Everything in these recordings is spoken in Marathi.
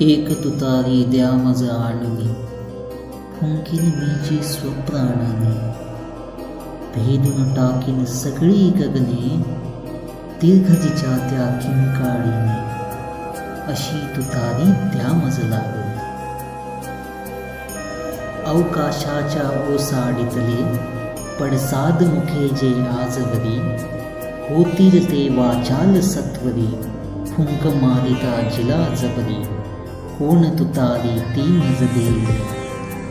एक तुतारी द्या मज आणवी फुंकीन मीचे स्वप्राणाने. भेदून टाकीन सगळी गगने. दीर्घ तिच्या त्या किंकाळीने अशी तुतारी द्या मज लागली अवकाशाच्या ओसाडीतले पडसाद मुखे जे आजवरी. होतील ते वाचाल सत्वरी. फुंक मारिता ಕೋಣ ತುತಾರಿ ತೀ तुतारी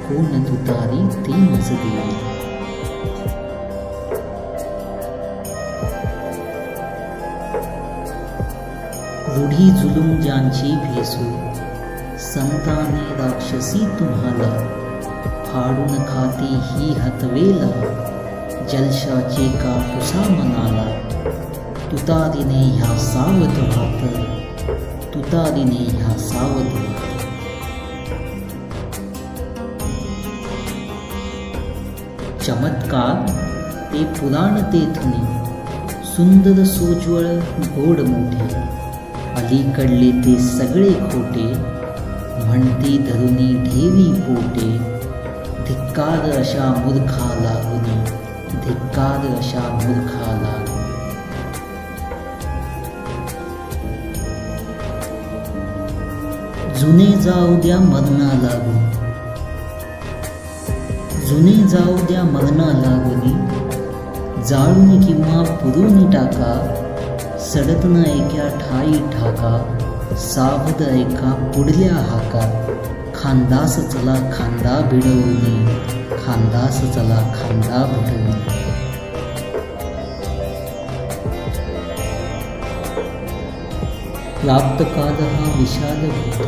ಕೋಣ ತುತಾರಿ ತೀ कोण रूढी जुलूम ज्यांची भेसू। संताने राक्षसी तुम्हाला। फाडून खाती ही हतवेला। जलशाचे कापुसा मनाला। तुतारीने ह्या सावध व्हात तुतारीने ह्या सावध. चमत्कार ते पुराण तेथुनी सुंदर सोज्वळ गोड मोठे. अलीकडले ते सगळे खोटे. म्हणती धरुनी ठेवी पोटे. धिक्कार अशा मूर्खा लागुनी धिक्कार अशा मूर्खा जुने जाऊ द्या मरणा लागू जुने जाऊ द्या मरणा लागुनी जाळून किंवा पुरून टाका. सडत न एका ठाई ठाका. सावध ऐका पुढल्या हाका. खानदास चला खांदा भिडवली खांदास चला खांदा भिडवली प्राप्त काल हा विशाल होता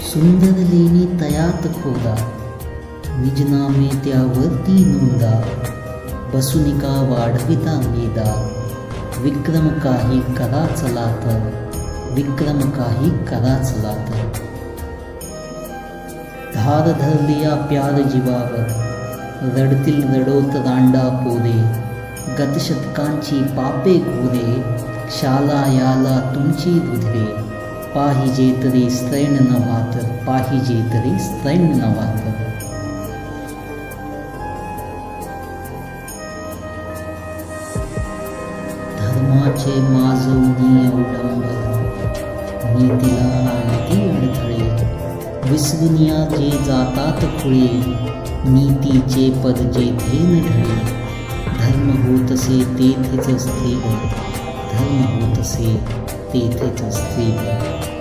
सुंदर लेणी तयात खोदा। निजनामे त्यावरती नोंदा। बसुनिका वाढविता मेदा। विक्रम काही करा चला तर विक्रम काही करा चला तर धार धरलिया प्यार जीवावर। रडतील रडोत रांडा पोरे गतशतकांची पापे घोरे। शाला याला तुमची रुधिरे पाहिजे तरी स्त्रैण न वातर पाहिजे तरी स्त्रैण न धर्माचे माजवणी अवलंबन नीतीला आणती अडथळे. विसरुनिया जे जातात खुळे नीतीचे पद जेथे ढळे धर्म होतसे तेथेच स्थिर धर्म होतसे तेथेच स्थिर